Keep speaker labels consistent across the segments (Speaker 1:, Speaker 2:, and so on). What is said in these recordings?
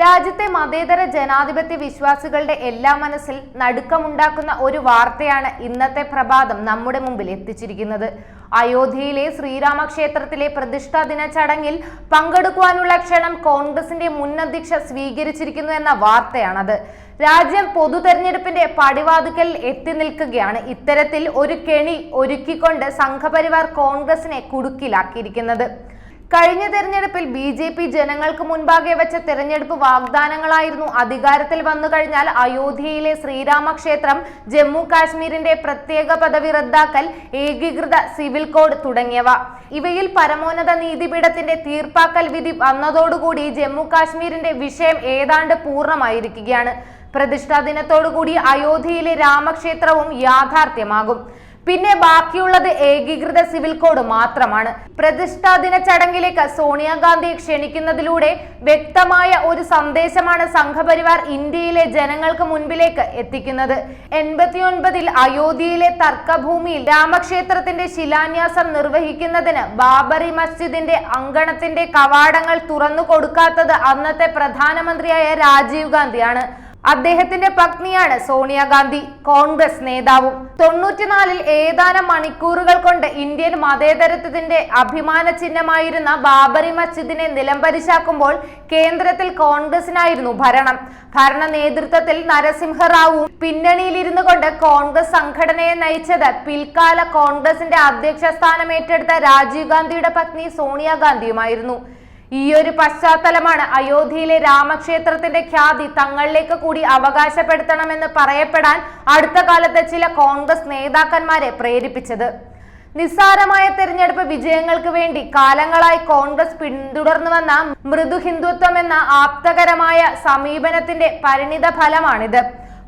Speaker 1: രാജ്യത്തെ മതേതര ജനാധിപത്യ വിശ്വാസികളുടെ എല്ലാ മനസ്സിൽ നടുക്കമുണ്ടാക്കുന്ന ഒരു വാർത്തയാണ് ഇന്നത്തെ പ്രഭാതം നമ്മുടെ മുമ്പിൽ എത്തിച്ചിരിക്കുന്നത്. അയോധ്യയിലെ ശ്രീരാമക്ഷേത്രത്തിലെ പ്രതിഷ്ഠാ ദിന ചടങ്ങിൽ പങ്കെടുക്കുവാനുള്ള ക്ഷണം കോൺഗ്രസിന്റെ മുൻ അധ്യക്ഷ സ്വീകരിച്ചിരിക്കുന്നു എന്ന വാർത്തയാണത്. രാജ്യം പൊതു തെരഞ്ഞെടുപ്പിന്റെ പടിവാതുക്കൽ എത്തി നിൽക്കുകയാണ്. ഇത്തരത്തിൽ ഒരു കെണി ഒരുക്കിക്കൊണ്ട് സംഘപരിവാർ കോൺഗ്രസിനെ കുടുക്കിലാക്കിയിരിക്കുന്നത്. കഴിഞ്ഞ തെരഞ്ഞെടുപ്പിൽ ബി ജെ പി ജനങ്ങൾക്ക് മുൻപാകെ വെച്ച തെരഞ്ഞെടുപ്പ് വാഗ്ദാനങ്ങളായിരുന്നു. അധികാരത്തിൽ വന്നു കഴിഞ്ഞാൽ അയോധ്യയിലെ ശ്രീരാമക്ഷേത്രം ജമ്മു കാശ്മീരിന്റെ പ്രത്യേക പദവി റദ്ദാക്കൽ ഏകീകൃത സിവിൽ കോഡ് തുടങ്ങിയവ. ഇവയിൽ പരമോന്നത നീതിപീഠത്തിന്റെ തീർപ്പാക്കൽ വിധി വന്നതോടുകൂടി ജമ്മു കാശ്മീരിന്റെ വിഷയം ഏതാണ്ട് പൂർണമായിരിക്കുകയാണ്. പ്രതിഷ്ഠാ ദിനത്തോടുകൂടി അയോധ്യയിലെ രാമക്ഷേത്രവും യാഥാർത്ഥ്യമാകും. പിന്നെ ബാക്കിയുള്ളത് ഏകീകൃത സിവിൽ കോഡ് മാത്രമാണ്. പ്രതിഷ്ഠാ ദിന ചടങ്ങിലേക്ക് സോണിയാഗാന്ധിയെ ക്ഷണിക്കുന്നതിലൂടെ വ്യക്തമായ ഒരു സന്ദേശമാണ് സംഘപരിവാർ ഇന്ത്യയിലെ ജനങ്ങൾക്ക് മുൻപിലേക്ക് എത്തിക്കുന്നത്. എൺപത്തിയൊൻപതിൽ അയോധ്യയിലെ തർക്കഭൂമിയിൽ രാമക്ഷേത്രത്തിന്റെ ശിലാന്യാസം നിർവഹിക്കുന്നതിന് ബാബറി മസ്ജിദിന്റെ അങ്കണത്തിന്റെ കവാടങ്ങൾ തുറന്നു കൊടുക്കാത്തത് അന്നത്തെ പ്രധാനമന്ത്രിയായ രാജീവ് ഗാന്ധിയാണ്. അദ്ദേഹത്തിന്റെ പത്നിയാണ് സോണിയാഗാന്ധി. കോൺഗ്രസ് നേതാവും. തൊണ്ണൂറ്റിനാലിൽ ഏതാനും മണിക്കൂറുകൾ കൊണ്ട് ഇന്ത്യൻ മതേതരത്വത്തിന്റെ അഭിമാന ചിഹ്നമായിരുന്ന ബാബറി മസ്ജിദിനെ നിലംപരിശാക്കുമ്പോൾ കേന്ദ്രത്തിൽ കോൺഗ്രസിനായിരുന്നു ഭരണം. ഭരണ നേതൃത്വത്തിൽ നരസിംഹറാവുവും പിന്നണിയിലിരുന്നു കൊണ്ട് കോൺഗ്രസ് സംഘടനയെ നയിച്ചത് പിൽക്കാല കോൺഗ്രസിന്റെ അധ്യക്ഷ സ്ഥാനം ഏറ്റെടുത്ത രാജീവ് ഗാന്ധിയുടെ പത്നി സോണിയാഗാന്ധിയുമായിരുന്നു. ഈ ഒരു പശ്ചാത്തലമാണ് അയോധ്യയിലെ രാമക്ഷേത്രത്തിന്റെ ഖ്യാതി തങ്ങളിലേക്ക് കൂടി അവകാശപ്പെടുത്തണമെന്ന് പറയപ്പെടാൻ അടുത്ത കാലത്തെ ചില കോൺഗ്രസ് നേതാക്കന്മാരെ പ്രേരിപ്പിച്ചത്. നിസ്സാരമായ തെരഞ്ഞെടുപ്പ് വിജയങ്ങൾക്ക് വേണ്ടി കാലങ്ങളായി കോൺഗ്രസ് പിന്തുടർന്നു വന്ന മൃദു ഹിന്ദുത്വം എന്ന ആപ്തകരമായ സമീപനത്തിന്റെ പരിണിത ഫലമാണിത്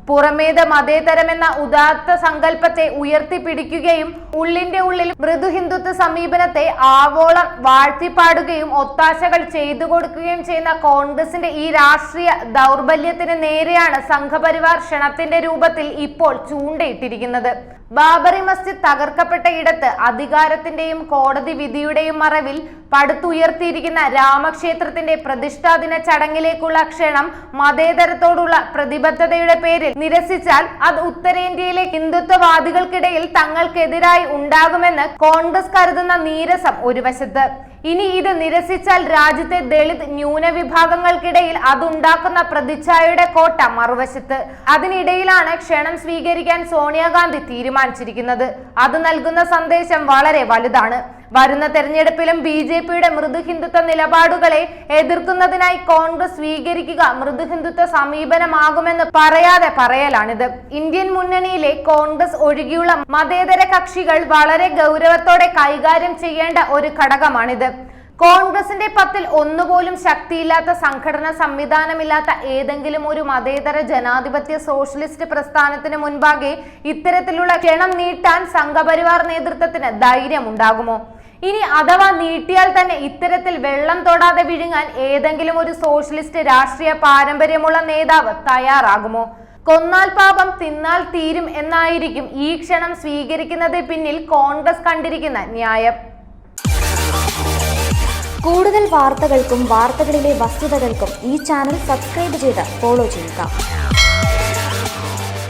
Speaker 1: പുറമേത് മതേതരമെന്ന ഉദാത്ത സങ്കല്പത്തെ ഉയർത്തിപ്പിടിക്കുകയും ഉള്ളിന്റെ ഉള്ളിൽ മൃദു ഹിന്ദുത്വ സമീപനത്തെ ആവോളം വാഴ്ത്തിപ്പാടുകയും ഒത്താശകൾ ചെയ്തു കൊടുക്കുകയും ചെയ്യുന്ന കോൺഗ്രസിന്റെ ഈ രാഷ്ട്രീയ ദൗർബല്യത്തിന് നേരെയാണ് സംഘപരിവാർ ക്ഷണത്തിന്റെ രൂപത്തിൽ ഇപ്പോൾ ചൂണ്ടയിട്ടിരിക്കുന്നത്. ബാബറി മസ്ജിദ് തകർക്കപ്പെട്ട ഇടത്ത് അധികാരത്തിന്റെയും കോടതി വിധിയുടെയും മറവിൽ പടുത്തുയർത്തിയിരിക്കുന്ന രാമക്ഷേത്രത്തിന്റെ പ്രതിഷ്ഠാദിന ചടങ്ങിലേക്കുള്ള ക്ഷണം മതേതരത്തോടുള്ള പ്രതിബദ്ധതയുടെ പേരിൽ നിരസിച്ചാൽ അത് ഉത്തരേന്ത്യയിലെ ഹിന്ദുത്വവാദികൾക്കിടയിൽ തങ്ങൾക്കെതിരായി ഉണ്ടാകുമെന്ന് കോൺഗ്രസ് കരുതുന്ന നീരസം ഒരു വശത്ത്. ഇനി ഇത് നിരസിച്ചാൽ രാജ്യത്തെ ദളിത് ന്യൂനവിഭാഗങ്ങൾക്കിടയിൽ അതുണ്ടാക്കുന്ന പ്രതിച്ഛായയുടെ കോട്ട മറുവശത്ത്. അതിനിടയിലാണ് ക്ഷണം സ്വീകരിക്കാൻ സോണിയാഗാന്ധി തീരുമാനിച്ചിരിക്കുന്നത്. അത് നൽകുന്ന സന്ദേശം വളരെ വലുതാണ്. വരുന്ന തെരഞ്ഞെടുപ്പിലും ബി ജെ പിയുടെ മൃദു ഹിന്ദുത്വ നിലപാടുകളെ എതിർക്കുന്നതിനായി കോൺഗ്രസ് സ്വീകരിക്കുക മൃദു ഹിന്ദുത്വ സമീപനമാകുമെന്ന് പറയാതെ പറയലാണിത്. ഇന്ത്യൻ മുന്നണിയിലെ കോൺഗ്രസ് ഒഴികെയുള്ള മതേതര കക്ഷികൾ വളരെ ഗൗരവത്തോടെ കൈകാര്യം ചെയ്യേണ്ട ഒരു ഘടകമാണിത്. കോൺഗ്രസിന്റെ പത്തിൽ ഒന്നുപോലും ശക്തിയില്ലാത്ത സംഘടന സംവിധാനമില്ലാത്ത ഏതെങ്കിലും ഒരു മതേതര ജനാധിപത്യ സോഷ്യലിസ്റ്റ് പ്രസ്ഥാനത്തിന് മുൻപാകെ ഇത്തരത്തിലുള്ള ക്ഷണം നീട്ടാൻ സംഘപരിവാർ നേതൃത്വത്തിന് ധൈര്യമുണ്ടാകുമോ? ഇനി അഥവാ നീട്ടിയാൽ തന്നെ ഇത്തരത്തിൽ വെള്ളം തൊടാതെ വിഴുങ്ങാൻ ഏതെങ്കിലും ഒരു സോഷ്യലിസ്റ്റ് രാഷ്ട്രീയ പാരമ്പര്യമുള്ള നേതാവ് തയ്യാറാകുമോ? കൊന്നാൽ പാപം തിന്നാൽ തീരും എന്നായിരിക്കും ഈ ക്ഷണം സ്വീകരിക്കുന്നതിന് പിന്നിൽ കോൺഗ്രസ് കണ്ടിരിക്കുന്ന ന്യായം.
Speaker 2: കൂടുതൽ വാർത്തകൾക്കും വാർത്തകളിലെ വസ്തുതകൾക്കും ഈ ചാനൽ സബ്സ്ക്രൈബ് ചെയ്ത് ഫോളോ ചെയ്യുക.